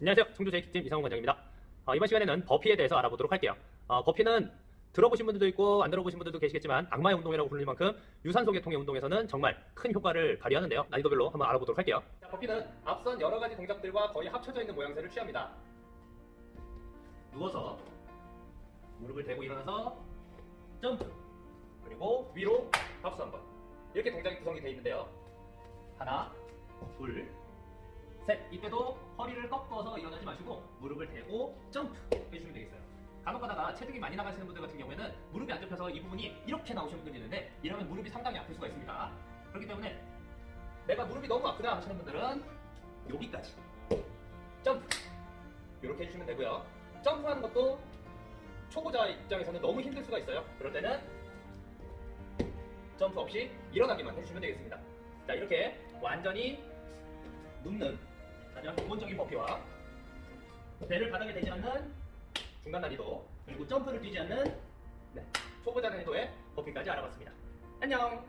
안녕하세요. 청주 제이킥팀 이상훈 관장입니다. 어, 이번 시간에는 버피에 대해서 알아보도록 할게요. 어, 버피는 들어보신 분들도 있고 안 들어보신 분들도 계시겠지만 악마의 운동이라고 불릴 만큼 유산소 계통의 운동에서는 정말 큰 효과를 발휘하는데요. 난이도별로 한번 알아보도록 할게요. 자, 버피는 앞선 여러 가지 동작들과 거의 합쳐져 있는 모양새를 취합니다. 누워서 무릎을 대고 일어나서 점프 그리고 위로 박수 한번 이렇게 동작이 구성이 되어 있는데요. 하나, 둘, 셋. 이때도 허리를 꺾어서 일어나지 마시고 무릎을 대고 점프 해주시면 되겠어요. 간혹 가다가 체중이 많이 나가시는 분들 같은 경우에는 무릎이 안 접혀서 이 부분이 이렇게 나오시는 분들이 있는데 이러면 무릎이 상당히 아플 수가 있습니다. 그렇기 때문에 내가 무릎이 너무 아프다 하시는 분들은 여기까지 점프 이렇게 해주시면 되고요. 점프하는 것도 초보자 입장에서는 너무 힘들 수가 있어요. 그럴 때는 점프 없이 일어나기만 해주시면 되겠습니다. 자 이렇게 완전히 눕는 가장 기본적인 버피와 배를 바닥에 대지 않는 중간 난이도 그리고 점프를 뛰지 않는 네, 초보자 난이도의 버피까지 알아봤습니다. 안녕.